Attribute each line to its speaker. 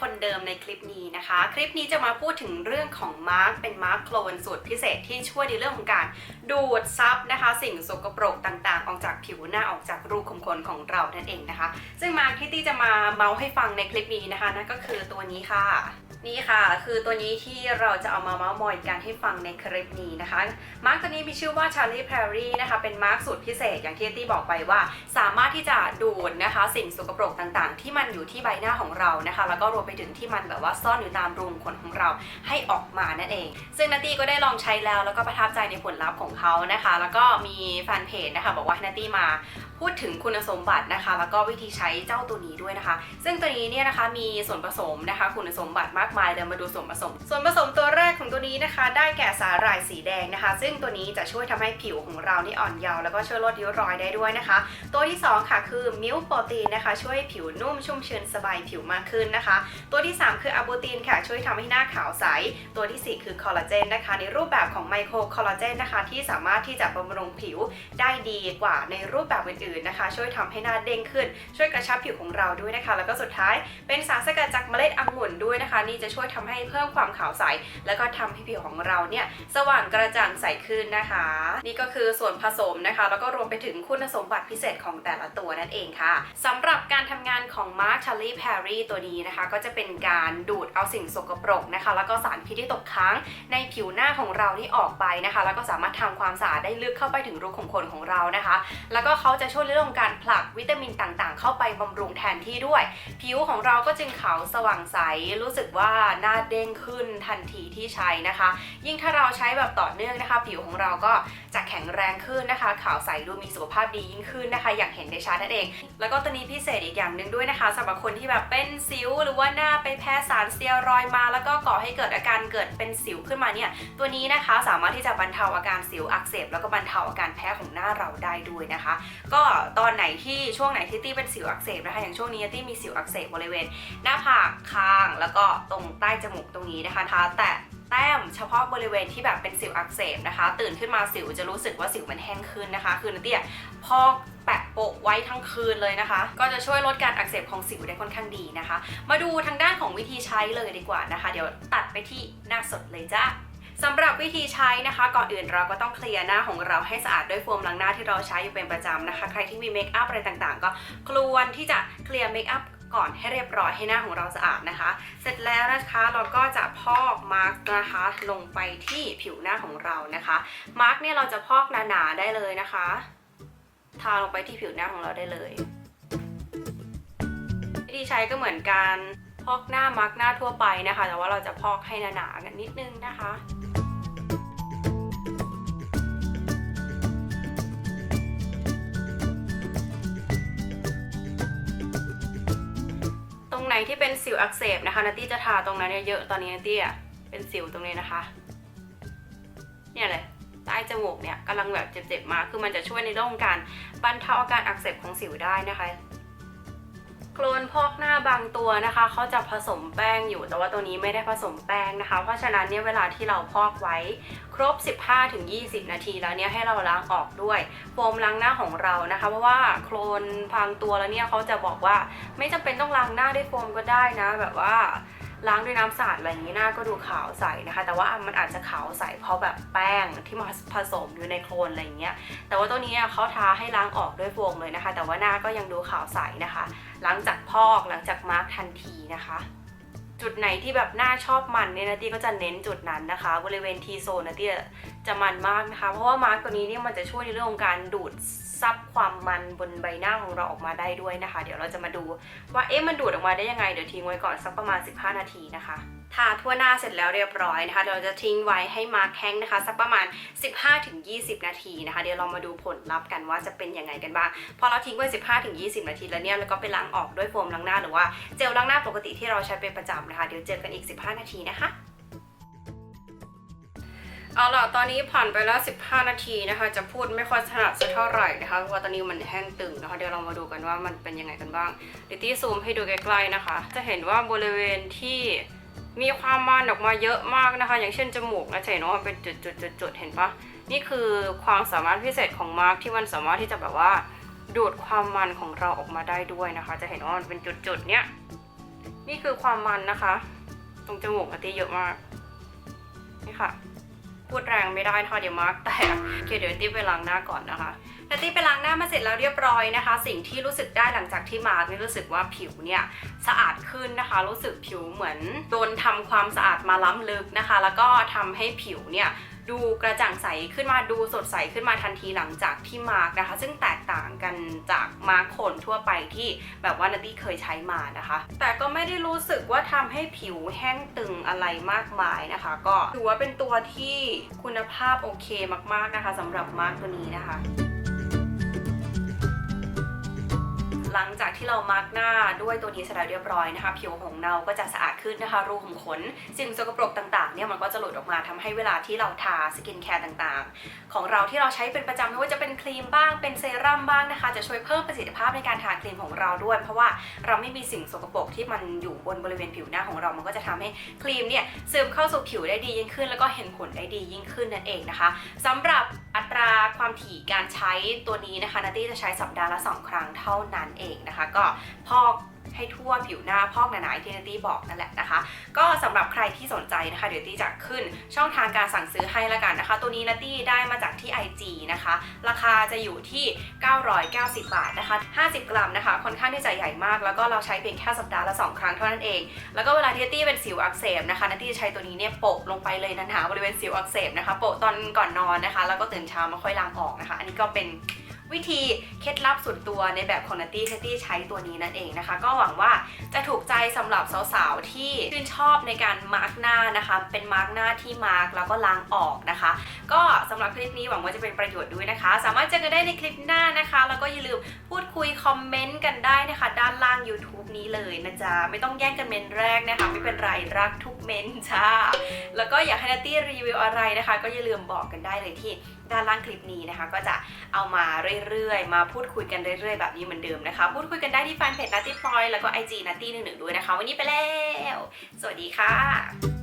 Speaker 1: คนเดิมในคลิปนี้นะคะ คลิปนี้จะมาพูดถึงเรื่องของมาร์กเป็นมาร์กโคลนสูตรพิเศษที่ช่วยในเรื่องของการดูดซับนะคะ สิ่งสกปรกต่างๆ ออกจากผิวหน้าออกจากรูขุมขนของเรานั่นเองนะคะ ซึ่งมาร์กที่ตี้จะมาเมาส์ให้ฟังในคลิปนี้นะคะนั่นก็คือตัวนี้ค่ะนี่ค่ะคือตัวนี้ที่เราจะเอามาเมาส์มอยกันให้ฟังในคลิปนี้นะคะ มาร์กตัวนี้มีชื่อว่า Charlie Perry นะคะ เป็นมาร์กสูตรพิเศษอย่างที่ตี้บอกไปว่า สามารถที่จะดูดนะคะ สิ่งสกปรกต่างๆ ที่มันอยู่ที่ใบหน้าของเรานะคะ แล้วก็รวมไปถึงที่มันแบบว่าซ่อนอยู่ตามรูขุมขนของเราให้ออกมานั่นเอง ซึ่งนาตี้ก็ได้ลองใช้แล้วแล้วก็ประทับใจในผลลัพธ์ของเขานะคะ แล้วก็มีแฟนเพจนะคะบอกว่าให้นาตี้มาพูดถึงคุณสมบัตินะคะ แล้วก็วิธีใช้เจ้าตัวนี้ด้วยนะคะ ซึ่งตัวนี้เนี่ยนะคะมีส่วนผสมนะคะ คุณสมบัติมากมายเดี๋ยวมาดูส่วนผสม ส่วนผสมตัวแรกของตัวนี้นะคะ ได้แก่สาหร่ายสีแดงนะคะ ซึ่งตัวนี้จะช่วยทำให้ผิวของเรานี่อ่อนเยาว์แล้วก็ช่วยลดริ้วรอยได้ด้วยนะคะ ตัวที่สองค่ะคือมิลค์โปรตีนนะคะ ช่วยให้ผิวนุ่มชุ่มชื้นสบายผิวมากขึ้นนะคะตัวที่ 3 คืออะบูตินค่ะช่วยทำให้หน้าขาวใส ตัวทีสี่ 4 คือคอลลาเจนนะคะในรูปแบบของไมโครคอลลาเจนนะคะที่สามารถที่จะบำรุงผิวได้ดีกว่าในรูปแบบอื่นๆนะคะ ช่วยทำให้หน้าเด้งขึ้น ช่วยกระชับผิวของเราด้วยนะคะ แล้วก็สุดท้ายเป็นสารสกัดจากเมล็ดองุ่นด้วยนะคะ นี่จะช่วยทำให้เพิ่มความขาวใส แล้วก็ทำให้ผิวของเราเนี่ยสว่างกระจ่างใสขึ้นนะคะ นี่ก็คือส่วนผสมนะคะ แล้วก็รวมไปถึงคุณสมบัติพิเศษของแต่ละตัวนั่นเองค่ะสำหรับการทำงานของ Mark Charlie Perry ตัวนี้นะคะก็จะเป็นการดูดเอาสิ่งสกปรกนะคะ แล้วก็สารพิษที่ตกค้างในผิวหน้าของเรานี่ออกไปนะคะ แล้วก็สามารถทำความสะอาดได้ลึกเข้าไปถึงรูขุมขนของเรานะคะ แล้วก็เขาจะช่วยเรื่องของการผลักวิตามินต่างๆ เข้าไปบำรุงแทนที่ด้วย ผิวของเราก็จึงขาวสว่างใสรู้สึกว่าหน้าเด้งขึ้นทันทีที่ใช้นะคะ ยิ่งถ้าเราใช้แบบต่อเนื่องนะคะ ผิวของเราก็จะแข็งแรงขึ้นนะคะ ขาวใสดูมีสุขภาพดียิ่งขึ้นนะคะ อย่างเห็นได้ชัดนั่นเอง แล้วก็ตัวนี้พิเศษอีกอย่างหนึ่งด้วยนะคะสำหรับคนที่แบบเป็นสิวหรือว่าหน้าไปแพ้สารสเตียรอยมา แล้วก็ก่อให้เกิดอาการเกิดเป็นสิวขึ้นมาเนี่ยตัวนี้นะคะสามารถที่จะบรรเทาอาการสิวอักเสบ แล้วก็บรรเทาอาการแพ้ของหน้าเราได้ด้วยนะคะ ก็ตอนไหนที่ช่วงไหนที่ตี้เป็นสิวอักเสบนะคะอย่างช่วงนี้ตี้มีสิวอักเสบบริเวณ หน้าผากคาง แล้วก็ตรงใต้จมูกตรงนี้นะคะทาแตะ แต้มเฉพาะบริเวณที่แบบเป็นสิวอักเสบนะคะ ตื่นขึ้นมาสิวจะรู้สึกว่าสิวมันแห้งขึ้นนะคะ คือนาเตี้ยพอกแปะโปะไว้ทั้งคืนเลยนะคะ ก็จะช่วยลดการอักเสบของสิวได้ค่อนข้างดีนะคะ มาดูทางด้านของวิธีใช้เลยดีกว่านะคะ เดี๋ยวตัดไปที่หน้าสดเลยจ้าสำหรับวิธีใช้นะคะ ก่อนอื่นเราก็ต้องเคลียร์หน้าของเราให้สะอาดด้วยโฟมล้างหน้าที่เราใช้อยู่เป็นประจำนะคะ ใครที่มีเมคอัพอะไรต่างๆ ก็ควรที่จะเคลียร์เมคอัพ ก่อนให้เรียบร้อยให้หน้าของเราสะอาดนะคะ เสร็จแล้วนะคะเราก็จะพอกมาร์กนะคะลงไปที่ผิวหน้าของเรานะคะมาร์กเนี่ยเราจะพอกหนาๆได้เลยนะคะทาลงไปที่ผิวหน้าของเราได้เลยวิธีใช้ก็เหมือนการพอกหน้ามาร์กหน้าทั่วไปนะคะ แต่ว่าเราจะพอกให้หนาๆกันนิดนึงนะคะ ที่เป็นสิวอักเสบนะคะนัตตี้จะทาตรงนั้นเยอะๆตอนนี้นัตตี้อะเป็นสิวตรงนี้นะคะ เนี่ยเลยใต้จมูกเนี่ยกำลังแบบเจ็บๆมาคือมันจะช่วยในเรื่องการบรรเทาอาการอักเสบของสิวได้นะคะ โคลนพอกหน้าบางตัวนะคะเขาจะผสมแป้งอยู่ แต่ว่าตัวนี้ไม่ได้ผสมแป้งนะคะ เพราะฉะนั้นเนี่ยเวลาที่เราพอกไว้ครบ 15-20 นาทีแล้วเนี่ยให้เราล้างออกด้วยโฟมล้างหน้าของเรานะคะ เพราะว่าโคลนพรางตัวแล้วเนี่ยเขาจะบอกว่า ไม่จำเป็นต้องล้างหน้าด้วยโฟมก็ได้นะ แบบว่า ล้างด้วยน้ำสะอาดอะไรอย่างนี้หน้าก็ดูขาวใสนะคะ แต่ว่ามันอาจจะขาวใสเพราะแบบแป้งที่มาผสมอยู่ในโคลนอะไรอย่างเงี้ยแต่ว่าตัวนี้เขาทาให้ล้างออกด้วยโฟมเลยนะคะ แต่ว่าหน้าก็ยังดูขาวใสนะคะ หลังจากพอกหลังจากมาร์กทันทีนะคะ จุดไหนที่แบบหน้าชอบมันเนี่ยนาตี้ก็จะเน้นจุดนั้นนะคะ บริเวณทีโซนนาตี้จะมันมากนะคะ เพราะว่ามาร์กตัวนี้เนี่ยมันจะช่วยในเรื่องของการดูดซับความมันบนใบหน้าของเราออกมาได้ด้วยนะคะ เดี๋ยวเราจะมาดูว่าเอ๊ะมันดูดออกมาได้ยังไงเดี๋ยวทิ้งไว้ก่อนสักประมาณ 15 นาทีนะคะ ทาทั่วหน้าเสร็จแล้วเรียบร้อยนะคะเราจะทิ้งไว้ให้มาร์คแห้งนะคะ สักประมาณ 15-20 นาทีนะคะ เดี๋ยวเรามาดูผลลัพธ์กันว่าจะเป็นยังไงกันบ้างพอเราทิ้งไว้ 15-20 นาทีแล้วเนี่ยแล้วก็ไปล้างออกด้วยโฟมล้างหน้าหรือว่าเจลล้างหน้าปกติที่เราใช้เป็นประจำนะคะ เดี๋ยวเจอกันอีก 15 นาทีนะคะเอาล่ะตอนนี้ผ่านไปแล้ว 15 นาทีนะคะ จะพูดไม่ค่อยถนัดสักเท่าไหร่นะคะ เพราะว่าตอนนี้มันแห้งตึงนะคะ เดี๋ยวเรามาดูกันว่ามันเป็นยังไงกันบ้าง เดี๋ยวที่ซูมให้ดูใกล้ๆนะคะ จะเห็นว่าบริเวณที่ มีความมันออกมาเยอะมากนะคะ อย่างเช่นจมูกนะจะเห็นว่ามันเป็นจุดๆๆเห็นปะนี่คือความสามารถพิเศษของมาร์กที่มันสามารถที่จะแบบว่าดูดความมันของเราออกมาได้ด้วยนะคะ จะเห็นว่ามันเป็นจุดๆเนี้ยนี่คือความมันนะคะ ตรงจมูกนัตตี้เยอะมากนี่ค่ะ พูดแรงไม่ได้นะคะเดี๋ยวมาร์กแตกเดี๋ยวตตี้ไปล้างหน้าก่อนนะคะ นัตตี้ไปล้างหน้ามาเสร็จแล้วเรียบร้อยนะคะ สิ่งที่รู้สึกได้หลังจากที่มาร์กนี่รู้สึกว่าผิวเนี่ยสะอาดขึ้นนะคะ รู้สึกผิวเหมือนโดนทำความสะอาดมาล้ำลึกนะคะ แล้วก็ทำให้ผิวเนี่ยดูกระจ่างใสขึ้นมาดูสดใสขึ้นมาทันทีหลังจากที่มาร์กนะคะ ซึ่งแตกต่างกันจากมาร์กคนทั่วไปที่แบบว่านัตตี้เคยใช้มานะคะ แต่ก็ไม่ได้รู้สึกว่าทำให้ผิวแห้งตึงอะไรมากมายนะคะ ก็ถือว่าเป็นตัวที่คุณภาพโอเคมากๆนะคะสำหรับมาร์กตัวนี้นะคะ หลังจากที่เรามาร์กหน้าด้วยตัวนี้เสร็จแล้วเรียบร้อยนะคะ ผิวของเราก็จะสะอาดขึ้นนะคะ รูขุมขน สิ่งสกปรกต่างๆเนี่ยมันก็จะหลุดออกมาทำให้เวลาที่เราทาสกินแคร์ต่างๆ ของเราที่เราใช้เป็นประจำไม่ว่าจะเป็นครีมบ้างเป็นเซรั่มบ้างนะคะ จะช่วยเพิ่มประสิทธิภาพในการทาครีมของเราด้วย เพราะว่าเราไม่มีสิ่งสกปรกที่มันอยู่บนบริเวณผิวหน้าของเรา มันก็จะทำให้ครีมเนี่ยซึมเข้าสู่ผิวได้ดียิ่งขึ้น แล้วก็เห็นผลได้ดียิ่งขึ้นนั่นเองนะคะสำหรับ ตราความถี่การใช้ตัวนี้นะคะนัตตี้จะใช้สัปดาห์ละสองครั้งเท่านั้นเองนะคะ ก็พอก ให้ทั่วผิวหน้าพอกหนาๆที่นัตตี้บอกนั่นแหละนะคะ ก็สำหรับใครที่สนใจนะคะ เดี๋ยวตี้จะขึ้นช่องทางการสั่งซื้อให้ละกันนะคะ ตัวนี้นัตตี้ได้มาจากที่ IG นะคะ ราคาจะอยู่ที่ 990 บาทนะคะ 50 กรัมนะคะ ค่อนข้างที่จะใหญ่มาก แล้วก็เราใช้เพียงแค่สัปดาห์ละ 2 ครั้งเท่านั้นเอง แล้วก็เวลาที่นัตตี้เป็นสิวอักเสบนะคะนัตตี้จะใช้ตัวนี้เนี่ยโปะลงไปเลยนะหนาบริเวณสิวอักเสบนะคะ โปะตอนก่อนนอนนะคะ แล้วก็ตื่นเช้ามาค่อยล้างออกนะคะ อันนี้ก็เป็น วิธีเคล็ดลับสุดตัวในแบบของนัตตี้นัตตี้ใช้ตัวนี้นั่นเองนะคะ ก็หวังว่าจะถูกใจสำหรับสาวๆ ที่ชื่นชอบในการมาร์กหน้านะคะ เป็นมาร์กหน้าที่มาร์กแล้วก็ล้างออกนะคะ ก็สำหรับคลิปนี้หวังว่าจะเป็นประโยชน์ด้วยนะคะ สามารถเจอกันได้ในคลิปหน้านะคะ แล้วก็อย่าลืมพูดคุยคอมเมนต์กันได้นะคะ ด้านล่าง YouTube นี้เลยนะจ๊ะไม่ต้องแย่งกันเมนแรกนะคะ ไม่เป็นไรรักทุกเมนจ้าแล้วก็อยากให้นัตตี้รีวิวอะไรนะคะ ก็อย่าลืมบอกกันได้เลยที่ ด้านล่างคลิปนี้นะคะ ก็จะเอามาเรื่อยๆ มาพูดคุยกันเรื่อยๆ แบบนี้เหมือนเดิมนะคะ พูดคุยกันได้ที่แฟนเพจนัตตี้พลอยแล้วก็ IG นัตตี้หนึ่งหนึ่งด้วยนะคะ วันนี้ไปแล้ว สวัสดีค่ะ